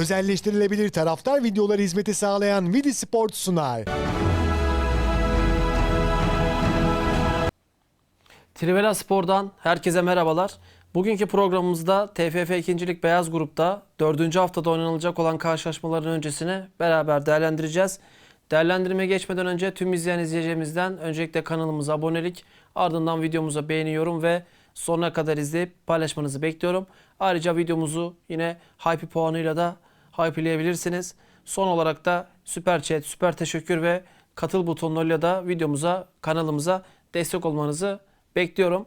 Özelleştirilebilir taraftar videoları hizmeti sağlayan Vidi Sport sunar. Trivela Spor'dan herkese merhabalar. Bugünkü programımızda TFF 2. Lig Beyaz Grup'ta 4. haftada oynanılacak olan karşılaşmaların öncesini beraber değerlendireceğiz. Değerlendirmeye geçmeden önce tüm izleyen izleyicilerimizden öncelikle kanalımıza abonelik, ardından videomuza beğeni, yorum ve sonuna kadar izleyip paylaşmanızı bekliyorum. Ayrıca videomuzu yine Hype puanıyla da hype'leyebilirsiniz. Son olarak da süper chat, süper teşekkür ve katıl butonlarıyla da videomuza, kanalımıza destek olmanızı bekliyorum.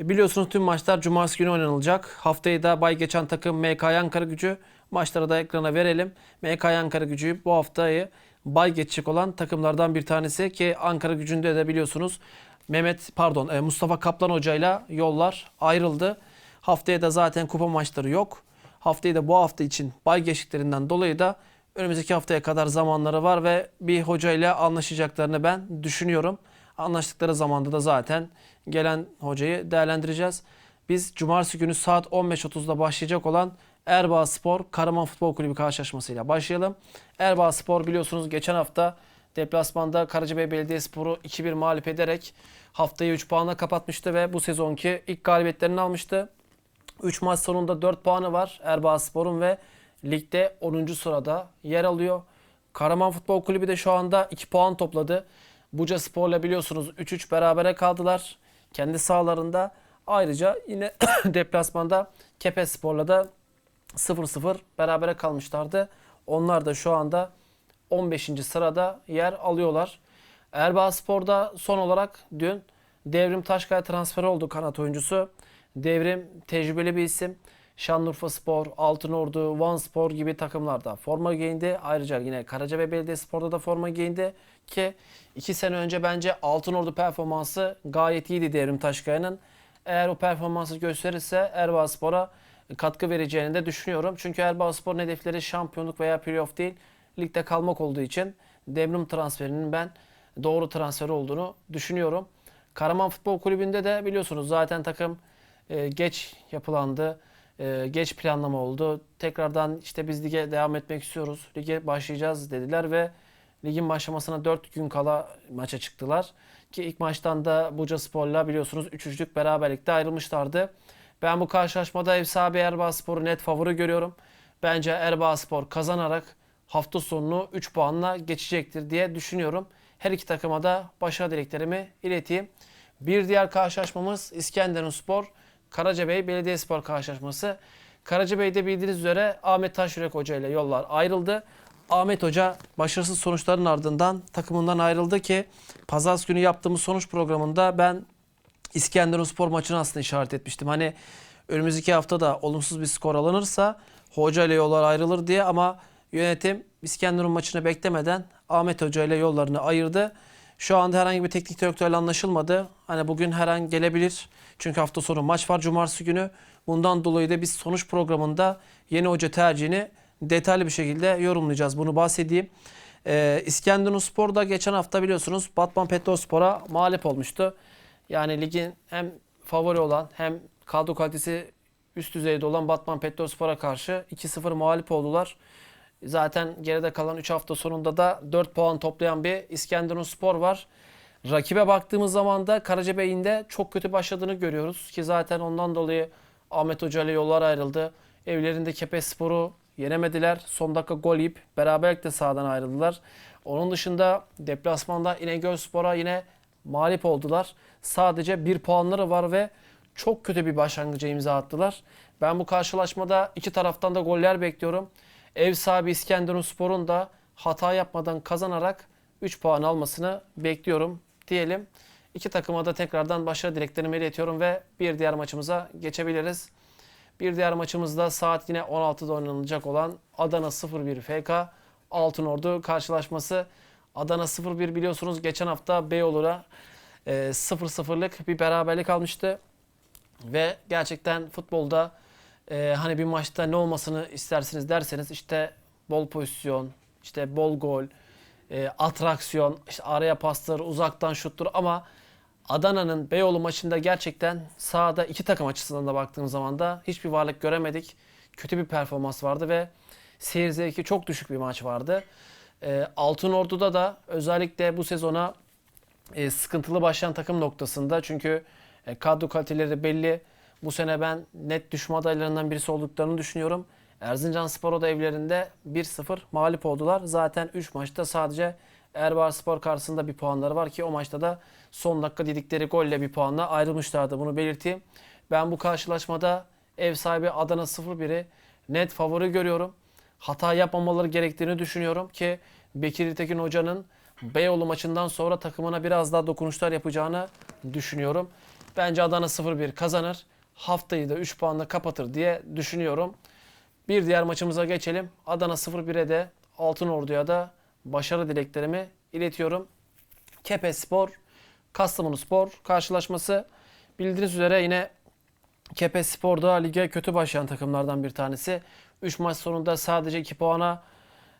E, Biliyorsunuz tüm maçlar cumartesi günü oynanılacak. Haftayı da bay geçen takım MK Ankara gücü. Maçları da ekrana verelim. MK Ankara gücü bu haftayı bay geçecek olan takımlardan bir tanesi ki Ankara gücünde de biliyorsunuz Mehmet pardon e, Mustafa Kaplan hocayla yollar ayrıldı. Haftaya da zaten kupa maçları yok. Haftayı da bu hafta için bay geçtiklerinden dolayı da önümüzdeki haftaya kadar zamanları var ve bir hocayla anlaşacaklarını ben düşünüyorum. Anlaştıkları zamanda da zaten gelen hocayı değerlendireceğiz. Biz cumartesi günü saat 15.30'da başlayacak olan Erbaa Spor Karaman Futbol Kulübü karşılaşmasıyla başlayalım. Erbaa Spor biliyorsunuz geçen hafta deplasmanda Karacabey Belediyespor'u 2-1 mağlup ederek haftayı 3 puanla kapatmıştı ve bu sezonki ilk galibiyetlerini almıştı. 3 maç sonunda 4 puanı var Erbaa Spor'un ve ligde 10. sırada yer alıyor. Karaman Futbol Kulübü de şu anda 2 puan topladı. Buca Spor'la biliyorsunuz 3-3 berabere kaldılar. Kendi sahalarında. Ayrıca yine deplasmanda Kepes Spor'la da 0-0 berabere kalmışlardı. Onlar da şu anda 15. sırada yer alıyorlar. Erbaa Spor'da son olarak dün Devrim Taşkaya transferi oldu kanat oyuncusu. Devrim tecrübeli bir isim. Şanlıurfa Spor, Altınordu, Van Spor gibi takımlarda forma giyindi. Ayrıca yine Karacabey Belediyespor'da da forma giyindi. Ki iki sene önce bence Altınordu performansı gayet iyiydi Devrim Taşkaya'nın. Eğer o performansı gösterirse Erbaa Spor'a katkı vereceğini de düşünüyorum. Çünkü Erbaa Spor'un hedefleri şampiyonluk veya playoff değil, ligde kalmak olduğu için Devrim transferinin ben doğru transfer olduğunu düşünüyorum. Karaman Futbol Kulübü'nde de biliyorsunuz zaten takım e, geç yapılandı. E, geç planlama oldu. Tekrardan işte biz lige devam etmek istiyoruz. Lige başlayacağız dediler ve ligin başlamasına 4 gün kala maça çıktılar. Ki ilk maçtan da Buca Spor'la biliyorsunuz 3-3'lük beraberlikte ayrılmışlardı. Ben bu karşılaşmada ev sahibi Erbaa Spor'u net favori görüyorum. Bence Erbaa Spor kazanarak hafta sonunu 3 puanla geçecektir diye düşünüyorum. Her iki takıma da başarı dileklerimi ileteyim. Bir diğer karşılaşmamız İskenderun Spor, Karacabey Belediyespor karşılaşması. Karacabey'de bildiğiniz üzere Ahmet Taşyürek Hoca ile yollar ayrıldı. Ahmet Hoca başarısız sonuçların ardından takımından ayrıldı ki pazartesi günü yaptığımız sonuç programında ben İskenderun Spor maçını aslında işaret etmiştim. Hani önümüzdeki hafta da olumsuz bir skor alınırsa hoca ile yollar ayrılır diye ama yönetim İskenderun maçını beklemeden Ahmet Hoca ile yollarını ayırdı. Şu anda herhangi bir teknik direktörle anlaşılmadı. Hani bugün her an gelebilir. Çünkü hafta sonu maç var cumartesi günü. Bundan dolayı da biz sonuç programında yeni hoca tercihini detaylı bir şekilde yorumlayacağız. Bunu bahsedeyim. Ee, İskenderun Spor da geçen hafta biliyorsunuz Batman Petrolspor'a mağlup olmuştu. Yani ligin hem favori olan hem kadro kalitesi üst düzeyde olan Batman Petrolspor'a karşı 2-0 mağlup oldular. Zaten geride kalan 3 hafta sonunda da 4 puan toplayan bir İskenderun Spor var. Rakibe baktığımız zaman da Karacabey'in de çok kötü başladığını görüyoruz. Ki zaten ondan dolayı Ahmet Hoca ile yollar ayrıldı. Evlerinde Kepes Spor'u yenemediler. Son dakika gol yiyip beraberlikle sahadan ayrıldılar. Onun dışında deplasmanda İnegöl Spor'a yine mağlup oldular. Sadece bir puanları var ve çok kötü bir başlangıca imza attılar. Ben bu karşılaşmada iki taraftan da goller bekliyorum. Ev sahibi İskenderun Spor'un da hata yapmadan kazanarak 3 puan almasını bekliyorum diyelim. İki takıma da tekrardan başarı dileklerimi iletiyorum ve bir diğer maçımıza geçebiliriz. Bir diğer maçımızda saat yine 16'da oynanacak olan Adana 01 FK Altınordu karşılaşması. Adana 01 biliyorsunuz geçen hafta Beyoğlu'na e, 0-0'lık bir beraberlik almıştı. Ve gerçekten futbolda e, hani bir maçta ne olmasını istersiniz derseniz işte bol pozisyon, işte bol gol, e, atraksiyon, işte araya pastır, uzaktan şuttur ama Adana'nın Beyoğlu maçında gerçekten sahada iki takım açısından da baktığım zaman da hiçbir varlık göremedik. Kötü bir performans vardı ve seyir zevki çok düşük bir maç vardı. E, Altın Ordu'da da özellikle bu sezona e, sıkıntılı başlayan takım noktasında çünkü e, kadro kaliteleri belli. Bu sene ben net düşme adaylarından birisi olduklarını düşünüyorum. Erzincan Spor da evlerinde 1-0 mağlup oldular. Zaten 3 maçta sadece Erbaa Spor karşısında bir puanları var ki o maçta da son dakika dedikleri golle bir puanla ayrılmışlardı. Bunu belirteyim. Ben bu karşılaşmada ev sahibi Adana 0-1'i net favori görüyorum. Hata yapmamaları gerektiğini düşünüyorum ki Bekir Tekin Hoca'nın Beyoğlu maçından sonra takımına biraz daha dokunuşlar yapacağını düşünüyorum. Bence Adana 0-1 kazanır. Haftayı da 3 puanla kapatır diye düşünüyorum. Bir diğer maçımıza geçelim. Adana 0-1'e de Altın Ordu'ya da başarı dileklerimi iletiyorum. Kepes Spor, Kastamonu Spor karşılaşması. Bildiğiniz üzere yine Kepes Spor da lige kötü başlayan takımlardan bir tanesi. 3 maç sonunda sadece 2 puana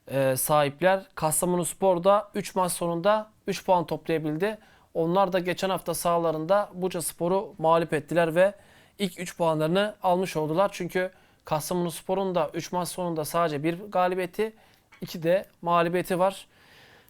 e, sahipler. Kastamonu Spor da 3 maç sonunda 3 puan toplayabildi. Onlar da geçen hafta sahalarında Buca Spor'u mağlup ettiler ve ilk 3 puanlarını almış oldular. Çünkü Kastamonu Spor'un da 3 maç sonunda sadece bir galibiyeti, 2 de mağlubiyeti var.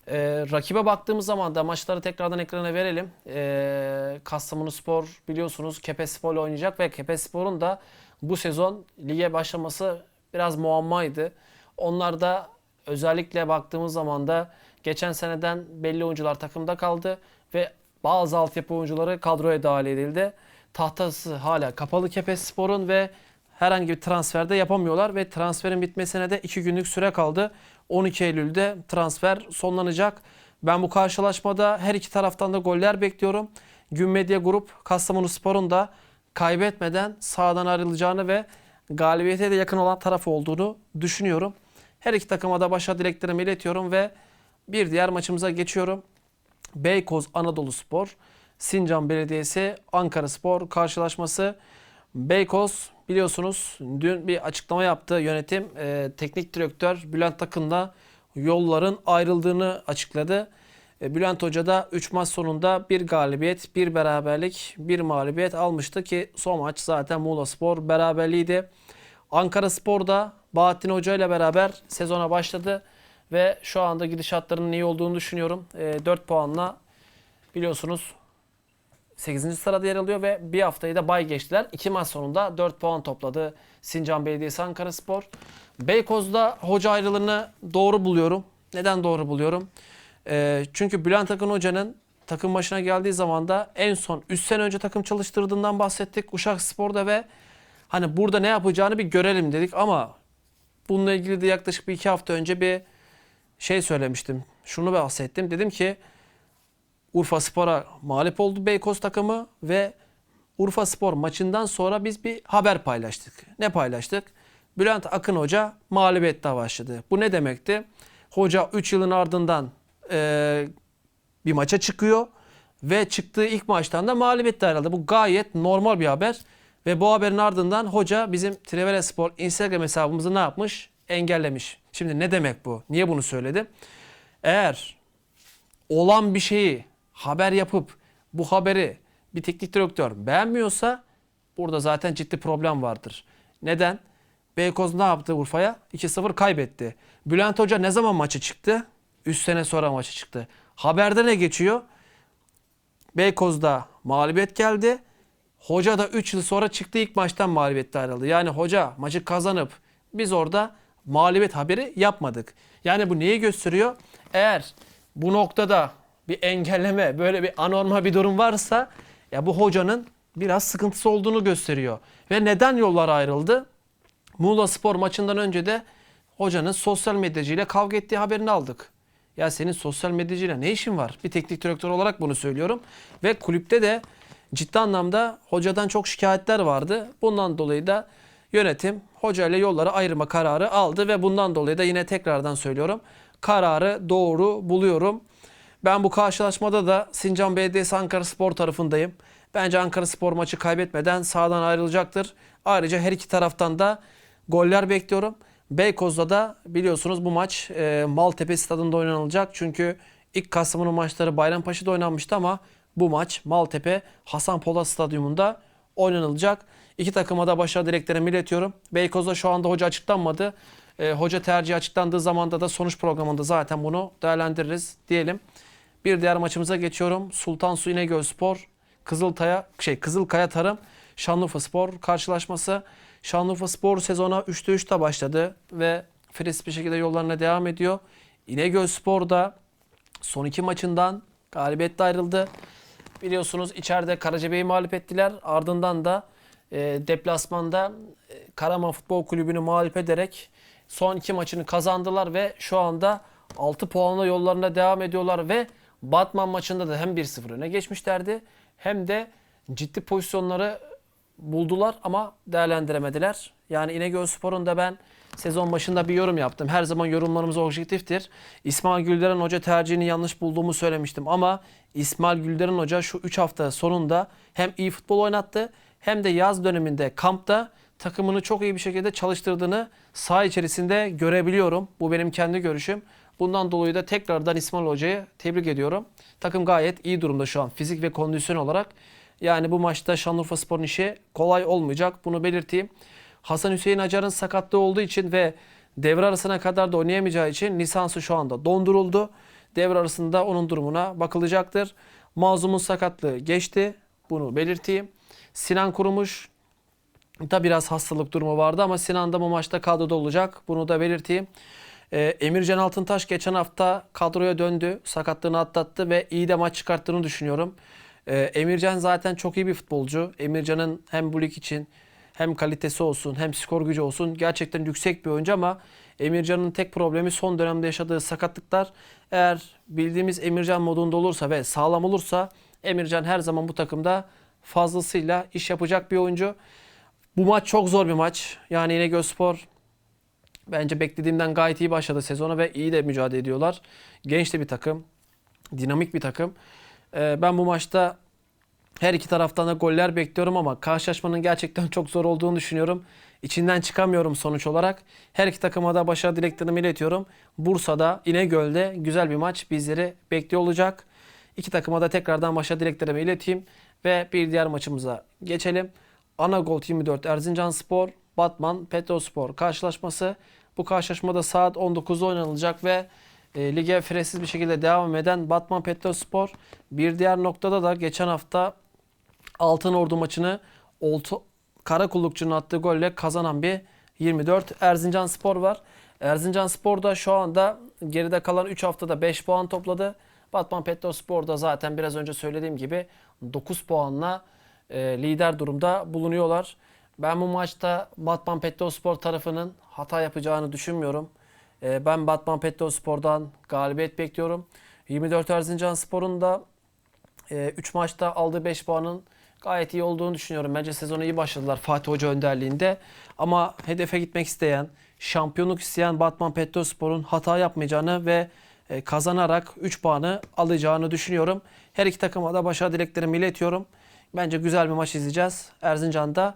Ee, rakibe baktığımız zaman da maçları tekrardan ekrana verelim. Ee, Kastamonu Spor biliyorsunuz Kepes Spor'la oynayacak ve Kepes Spor'un da bu sezon lige başlaması biraz muammaydı. Onlar da özellikle baktığımız zaman da geçen seneden belli oyuncular takımda kaldı ve bazı altyapı oyuncuları kadroya dahil edildi. Tahtası hala kapalı Kepes Spor'un ve herhangi bir transferde yapamıyorlar ve transferin bitmesine de 2 günlük süre kaldı. 12 Eylül'de transfer sonlanacak. Ben bu karşılaşmada her iki taraftan da goller bekliyorum. Gün Medya Grup Kastamonu Spor'un da kaybetmeden sahadan ayrılacağını ve galibiyete de yakın olan taraf olduğunu düşünüyorum. Her iki takıma da başarı dileklerimi iletiyorum ve bir diğer maçımıza geçiyorum. Beykoz Anadolu Spor, Sincan Belediyesi Ankara Spor karşılaşması. Beykoz biliyorsunuz dün bir açıklama yaptı yönetim. Ee, teknik direktör Bülent Takın'la yolların ayrıldığını açıkladı. E, Bülent Hoca da 3 maç sonunda bir galibiyet, bir beraberlik, bir mağlubiyet almıştı ki son maç zaten Muğla Spor beraberliğiydi. Ankara Spor da Bahattin Hoca ile beraber sezona başladı ve şu anda gidişatlarının iyi olduğunu düşünüyorum. E, 4 puanla biliyorsunuz 8. sırada yer alıyor ve bir haftayı da bay geçtiler. 2 maç sonunda 4 puan topladı Sincan Belediyesi Ankara Spor. Beykoz'da hoca ayrılığını doğru buluyorum. Neden doğru buluyorum? Ee, çünkü Bülent Akın Hoca'nın takım başına geldiği zaman da en son 3 sene önce takım çalıştırdığından bahsettik Uşak Spor'da ve hani burada ne yapacağını bir görelim dedik ama bununla ilgili de yaklaşık bir iki hafta önce bir şey söylemiştim. Şunu bahsettim. Dedim ki Urfa Spor'a mağlup oldu Beykoz takımı ve Urfa Spor maçından sonra biz bir haber paylaştık. Ne paylaştık? Bülent Akın Hoca mağlubiyetle başladı. Bu ne demekti? Hoca 3 yılın ardından e, bir maça çıkıyor ve çıktığı ilk maçtan da mağlubiyetle ayrıldı. Bu gayet normal bir haber. Ve bu haberin ardından hoca bizim Trivela Spor Instagram hesabımızı ne yapmış? Engellemiş. Şimdi ne demek bu? Niye bunu söyledi? Eğer olan bir şeyi haber yapıp bu haberi bir teknik direktör beğenmiyorsa burada zaten ciddi problem vardır. Neden? Beykoz ne yaptı Urfa'ya? 2-0 kaybetti. Bülent Hoca ne zaman maçı çıktı? 3 sene sonra maçı çıktı. Haberde ne geçiyor? Beykoz'da mağlubiyet geldi. Hoca da 3 yıl sonra çıktı ilk maçtan mağlubiyetle ayrıldı. Yani hoca maçı kazanıp biz orada mağlubiyet haberi yapmadık. Yani bu neyi gösteriyor? Eğer bu noktada bir engelleme, böyle bir anormal bir durum varsa ya bu hocanın biraz sıkıntısı olduğunu gösteriyor. Ve neden yollar ayrıldı? Muğla Spor maçından önce de hocanın sosyal medyacıyla kavga ettiği haberini aldık. Ya senin sosyal medyacıyla ne işin var? Bir teknik direktör olarak bunu söylüyorum. Ve kulüpte de ciddi anlamda hocadan çok şikayetler vardı. Bundan dolayı da yönetim hoca ile yolları ayırma kararı aldı ve bundan dolayı da yine tekrardan söylüyorum. Kararı doğru buluyorum. Ben bu karşılaşmada da Sincan Belediyesi Ankara Spor tarafındayım. Bence Ankara Spor maçı kaybetmeden sahadan ayrılacaktır. Ayrıca her iki taraftan da goller bekliyorum. Beykoz'da da biliyorsunuz bu maç e, Maltepe stadında oynanılacak. Çünkü ilk Kastamonu maçları Bayrampaşa'da oynanmıştı ama bu maç Maltepe Hasan Polat Stadyumunda oynanılacak. İki takıma da başarı dileklerimi iletiyorum. Beykoz'da şu anda hoca açıklanmadı. E, hoca tercihi açıklandığı zamanda da sonuç programında zaten bunu değerlendiririz diyelim. Bir diğer maçımıza geçiyorum. Sultan Su İnegöl Spor, Kızıltaya, şey Kızılkaya Tarım, Şanlıurfa Spor karşılaşması. Şanlıurfa Spor sezona 3'te 3'te başladı ve fres bir şekilde yollarına devam ediyor. İnegöl Spor da son iki maçından galibiyetle ayrıldı. Biliyorsunuz içeride Karacabey'i mağlup ettiler. Ardından da e, deplasmanda e, Karaman Futbol Kulübü'nü mağlup ederek son iki maçını kazandılar ve şu anda 6 puanla yollarına devam ediyorlar ve Batman maçında da hem 1-0 öne geçmişlerdi hem de ciddi pozisyonları buldular ama değerlendiremediler. Yani İnegöl Spor'un da ben sezon başında bir yorum yaptım. Her zaman yorumlarımız objektiftir. İsmail Gülderen Hoca tercihini yanlış bulduğumu söylemiştim ama İsmail Gülderen Hoca şu 3 hafta sonunda hem iyi futbol oynattı hem de yaz döneminde kampta takımını çok iyi bir şekilde çalıştırdığını saha içerisinde görebiliyorum. Bu benim kendi görüşüm. Bundan dolayı da tekrardan İsmail Hoca'yı tebrik ediyorum. Takım gayet iyi durumda şu an fizik ve kondisyon olarak. Yani bu maçta Şanlıurfa Spor'un işi kolay olmayacak. Bunu belirteyim. Hasan Hüseyin Acar'ın sakatlığı olduğu için ve devre arasına kadar da oynayamayacağı için lisansı şu anda donduruldu. Devre arasında onun durumuna bakılacaktır. Mazlum'un sakatlığı geçti. Bunu belirteyim. Sinan Kurumuş da biraz hastalık durumu vardı ama Sinan da bu maçta kadroda olacak. Bunu da belirteyim. Ee, Emircan Altıntaş geçen hafta kadroya döndü. Sakatlığını atlattı ve iyi de maç çıkarttığını düşünüyorum. Ee, Emircan zaten çok iyi bir futbolcu. Emircan'ın hem bu lig için hem kalitesi olsun hem skor gücü olsun gerçekten yüksek bir oyuncu ama Emircan'ın tek problemi son dönemde yaşadığı sakatlıklar. Eğer bildiğimiz Emircan modunda olursa ve sağlam olursa Emircan her zaman bu takımda fazlasıyla iş yapacak bir oyuncu. Bu maç çok zor bir maç. Yani İnegöl Spor bence beklediğimden gayet iyi başladı sezona ve iyi de mücadele ediyorlar. Genç de bir takım. Dinamik bir takım. Ee, ben bu maçta her iki taraftan da goller bekliyorum ama karşılaşmanın gerçekten çok zor olduğunu düşünüyorum. İçinden çıkamıyorum sonuç olarak. Her iki takıma da başarı dileklerimi iletiyorum. Bursa'da, İnegöl'de güzel bir maç bizleri bekliyor olacak. İki takıma da tekrardan başarı dileklerimi ileteyim. Ve bir diğer maçımıza geçelim. Anagol 24 Erzincan Spor, Batman Petrospor karşılaşması. Bu karşılaşmada saat 19'da oynanılacak ve e, lige fresiz bir şekilde devam eden Batman Petrospor. Bir diğer noktada da geçen hafta Altın Ordu maçını Oltu, Karakullukçu'nun attığı golle kazanan bir 24 Erzincan Spor var. Erzincan Spor da şu anda geride kalan 3 haftada 5 puan topladı. Batman Petrospor da zaten biraz önce söylediğim gibi 9 puanla e, lider durumda bulunuyorlar. Ben bu maçta Batman Petrospor tarafının hata yapacağını düşünmüyorum. E, ben Batman Petrospor'dan galibiyet bekliyorum. 24 Erzincan Spor'un da 3 maçta aldığı 5 puanın gayet iyi olduğunu düşünüyorum. Bence sezonu iyi başladılar Fatih Hoca önderliğinde. Ama hedefe gitmek isteyen, şampiyonluk isteyen Batman Petrospor'un hata yapmayacağını ve e, kazanarak 3 puanı alacağını düşünüyorum. Her iki takıma da başarı dileklerimi iletiyorum. Bence güzel bir maç izleyeceğiz Erzincan'da.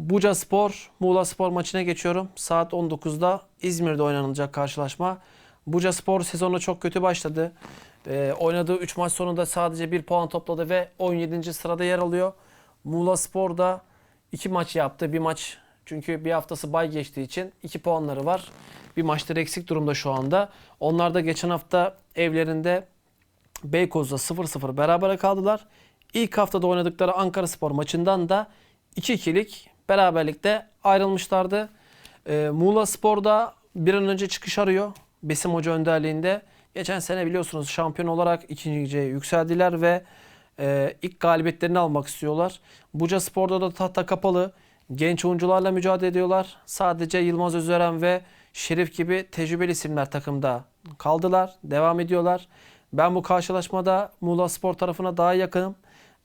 Buca Spor, Muğla Spor maçına geçiyorum. Saat 19'da İzmir'de oynanılacak karşılaşma. Buca Spor sezonu çok kötü başladı. Ee, oynadığı 3 maç sonunda sadece 1 puan topladı ve 17. sırada yer alıyor. Muğla Spor da 2 maç yaptı. Bir maç çünkü bir haftası bay geçtiği için 2 puanları var. Bir maçları eksik durumda şu anda. Onlar da geçen hafta evlerinde Beykoz'da 0-0 berabere kaldılar. İlk haftada oynadıkları Ankara Spor maçından da 2-2'lik beraberlikte ayrılmışlardı. Ee, Muğla Spor'da bir an önce çıkış arıyor. Besim Hoca önderliğinde. Geçen sene biliyorsunuz şampiyon olarak ikinciye yükseldiler ve e, ilk galibiyetlerini almak istiyorlar. Buca Spor'da da tahta kapalı. Genç oyuncularla mücadele ediyorlar. Sadece Yılmaz Özören ve Şerif gibi tecrübeli isimler takımda kaldılar. Devam ediyorlar. Ben bu karşılaşmada Muğla Spor tarafına daha yakınım.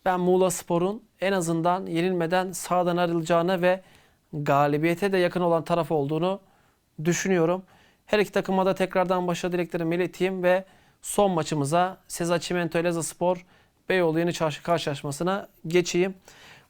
Ben Muğla Spor'un en azından yenilmeden sağdan ayrılacağını ve galibiyete de yakın olan taraf olduğunu düşünüyorum. Her iki takıma da tekrardan başarı dileklerimi ileteyim ve son maçımıza Seza Çimento Elazığ Spor Beyoğlu Yeni Çarşı karşılaşmasına geçeyim.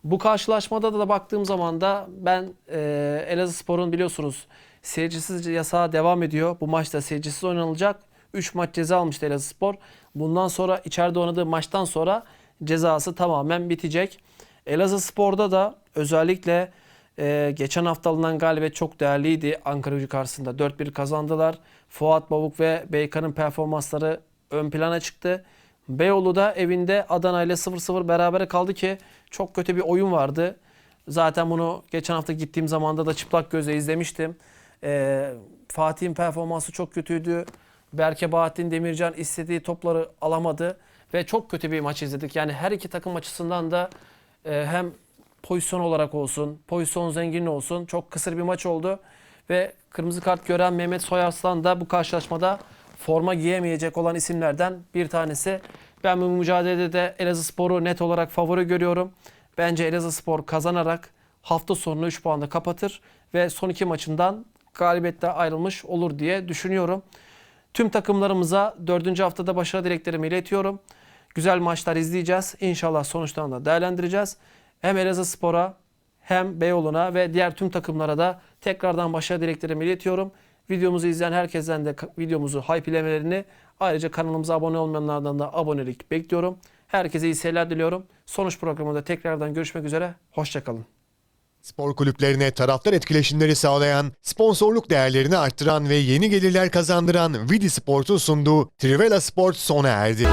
Bu karşılaşmada da baktığım zaman da ben e, Elazığ Spor'un biliyorsunuz seyircisiz yasağı devam ediyor. Bu maçta seyircisiz oynanılacak. 3 maç ceza almıştı Elazığ Spor. Bundan sonra içeride oynadığı maçtan sonra cezası tamamen bitecek. Elazığ Spor'da da özellikle Ee, geçen hafta alınan galibiyet çok değerliydi. Ankara gücü karşısında 4-1 kazandılar. Fuat Bavuk ve Beykan'ın performansları ön plana çıktı. Beyoğlu da evinde Adana ile 0-0 berabere kaldı ki çok kötü bir oyun vardı. Zaten bunu geçen hafta gittiğim zamanda da çıplak gözle izlemiştim. Ee, Fatih'in performansı çok kötüydü. Berke Bahattin Demircan istediği topları alamadı ve çok kötü bir maç izledik. Yani her iki takım açısından da e, hem pozisyon olarak olsun, pozisyon zenginliği olsun çok kısır bir maç oldu. Ve kırmızı kart gören Mehmet Soyarslan da bu karşılaşmada forma giyemeyecek olan isimlerden bir tanesi. Ben bu mücadelede de Elazığspor'u net olarak favori görüyorum. Bence Elazığspor kazanarak hafta sonunu 3 puanla kapatır ve son iki maçından galibiyetle ayrılmış olur diye düşünüyorum. Tüm takımlarımıza 4. haftada başarı dileklerimi iletiyorum. Güzel maçlar izleyeceğiz. İnşallah sonuçlarını da değerlendireceğiz. Hem Elazığspor'a hem Beyoğlu'na ve diğer tüm takımlara da tekrardan başarı dileklerimi iletiyorum. Videomuzu izleyen herkesten de videomuzu hype'lemelerini ayrıca kanalımıza abone olmayanlardan da abonelik bekliyorum. Herkese iyi seyirler diliyorum. Sonuç programında tekrardan görüşmek üzere. Hoşçakalın. Spor kulüplerine taraftar etkileşimleri sağlayan, sponsorluk değerlerini arttıran ve yeni gelirler kazandıran Vidi Sport'un sunduğu Trivela Sport sona erdi.